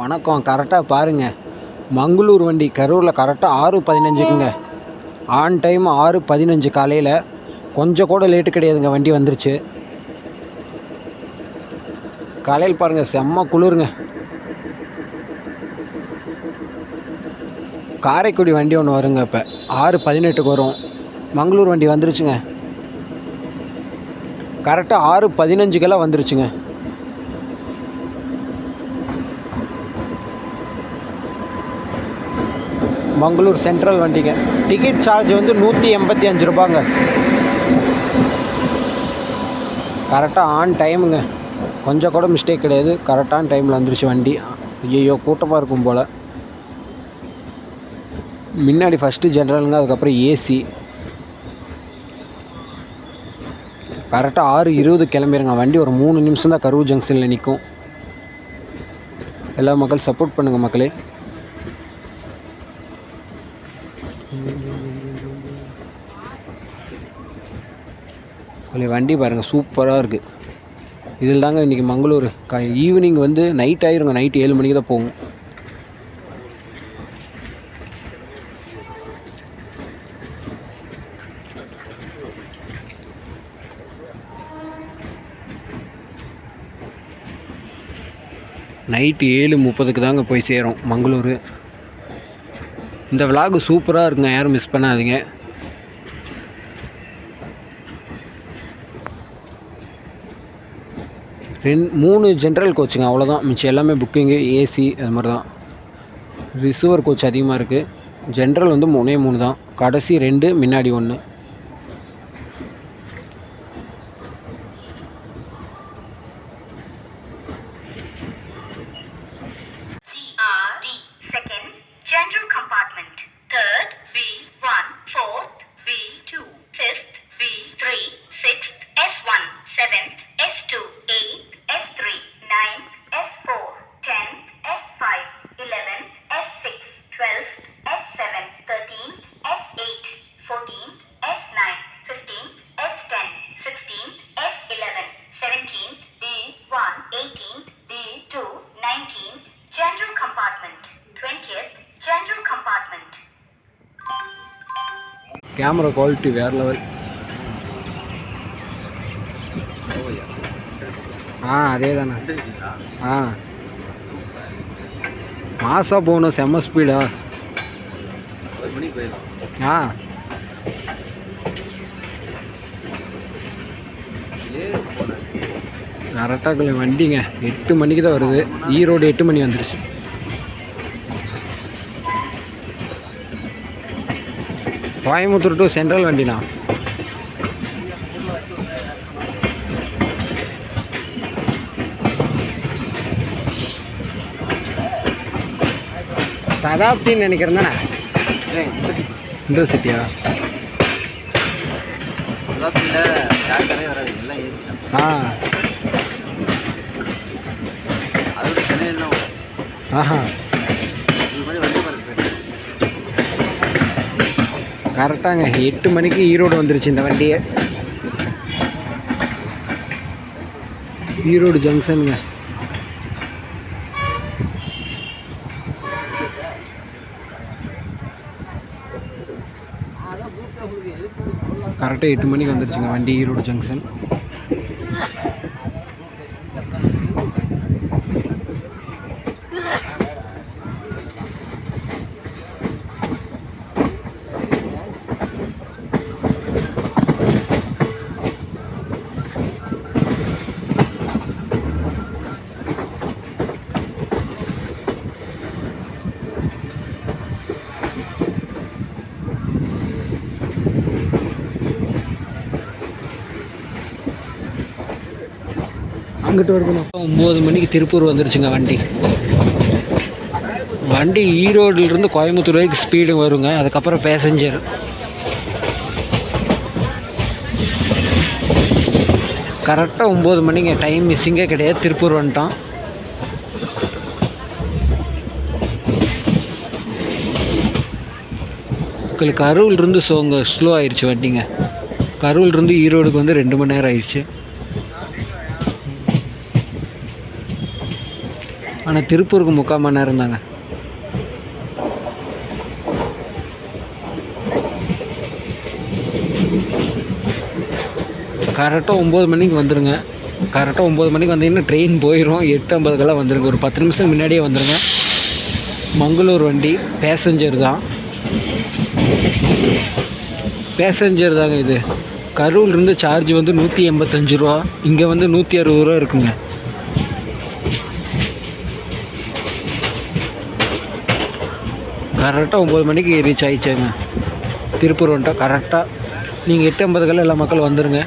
வணக்கம் கரெக்டாக பாருங்கள் மங்களூர் வண்டி கரூரில் கரெக்டாக ஆறு பதினஞ்சுக்குங்க. ஆன் டைம் ஆறு பதினஞ்சு காலையில். கொஞ்சம் கூட லேட்டு கிடையாதுங்க வண்டி வந்துருச்சு. காலையில் பாருங்கள் செம்ம குளிருங்க. காரைக்குடி வண்டி ஒன்று வருங்க இப்போ. ஆறு பதினெட்டுக்கு வரும். மங்களூர் வண்டி வந்துருச்சுங்க. கரெக்டாக ஆறு பதினஞ்சுக்கெல்லாம் வந்துருச்சுங்க. மங்களூர் சென்ட்ரல் வண்டிங்க. டிக்கெட் சார்ஜ் வந்து நூற்றி எண்பத்தி அஞ்சு ரூபாங்க. கரெக்டாக ஆன் டைமுங்க கொஞ்சம் கூட மிஸ்டேக் கிடையாது. கரெக்டான டைமில் வந்துருச்சு வண்டி. ஐயோ கூட்டமாக இருக்கும் போல். முன்னாடி ஃபஸ்ட்டு ஜென்ரலுங்க அதுக்கப்புறம் ஏசி கரெக்டாக ஆறு இருபது கிளம்பிடுங்க வண்டி ஒரு மூணு நிமிஷம் தான் கரூர் ஜங்ஷனில் நிற்கும் எல்லா மக்கள் சப்போர்ட் பண்ணுங்கள் மக்களே. இல்லை வண்டி பாருங்கள் சூப்பராக இருக்குது இதில் தாங்க இன்றைக்கி மங்களூர். க ஈவினிங் வந்து நைட் ஆயிருங்க நைட் ஏழு மணிக்கு தான் போகும். நைட்டு ஏழு முப்பதுக்கு தாங்க போய் சேரும் மங்களூர். இந்த விலாகு சூப்பராக இருக்குங்க. யாரும் மிஸ் பண்ணாதீங்க. ரெண்டு மூணு ஜென்ரல் கோச்சுங்க அவ்வளோதான் மிச்சம் எல்லாமே புக்கிங்கு ஏசி அது மாதிரி தான் ரிசர்வர் கோச் அதிகமாக இருக்குது ஜென்ரல் வந்து மூணே மூணு தான். கடைசி ரெண்டு முன்னாடி ஒன்று கேமரா குவாலிட்டி வேறு லெவல் ஆ அதே தானே ஆ. மாசாக போகணும் செம்ம ஸ்பீடா ஆ. கரெக்டாக வண்டிங்க. எட்டு மணிக்கு தான் வருது. ஈரோடு எட்டு மணி வந்துருச்சு. கோயம்புத்தூர் டு சென்ட்ரல் வண்டிண்ணா சதாப்தின்னு நினைக்கிறேன் தானே? இந்த சிட்டியா? ஆ. ஆஹா. கரெக்டாங்க எட்டு மணிக்கு ஈரோடு வந்துருச்சு இந்த வண்டியை. ஈரோடு ஜங்ஷனுங்க கரெக்டாக எட்டு மணிக்கு வந்துருச்சுங்க வண்டி ஈரோடு ஜங்ஷன் அங்கிட்டு வரணும். ஒம்பது மணிக்கு திருப்பூர் வந்துருச்சுங்க வண்டி. வண்டி ஈரோடுலேருந்து கோயம்புத்தூர் வரைக்கும் ஸ்பீடு வருங்க. அதுக்கப்புறம் பேசஞ்சர் கரெக்டாக ஒம்பது மணிங்க. டைம் மிஸ்ஸிங்கே கிடையாது. திருப்பூர் வந்துட்டோம். உங்களுக்கு கரூர்லேருந்து ஸோ அங்கே ஸ்லோ ஆயிடுச்சு வண்டிங்க. கரூர்லேருந்து ஈரோடுக்கு வந்து ரெண்டு மணி நேரம் ஆயிடுச்சு ஆனால் திருப்பூருக்கு முக்கால் மணி நேரம் தாங்க. கரெக்டாக ஒம்பது மணிக்கு வந்துடுங்க கரெக்டாக ஒம்பது மணிக்கு வந்தீங்கன்னா ட்ரெயின் போயிடும் எட்டு ஐம்பதுக்கெல்லாம் வந்துடுங்க ஒரு பத்து நிமிஷம் முன்னாடியே வந்துடுங்க மங்களூர் வண்டி பேசஞ்சர் தான். பேசஞ்சர் தாங்க இது. கரூர்லேருந்து சார்ஜ் வந்து நூற்றி எண்பத்தஞ்சு ரூபா. இங்கே வந்து நூற்றி அறுபது ரூபா இருக்குங்க. கரெக்டாக ஒம்பது மணிக்கு ரீச் ஆகிடுச்சாங்க திருப்பூர் வந்துட்டால் கரெக்டாக நீங்கள் எட்டு ஐம்பதுக்கெல்லாம் எல்லா மக்களும் வந்துடுங்க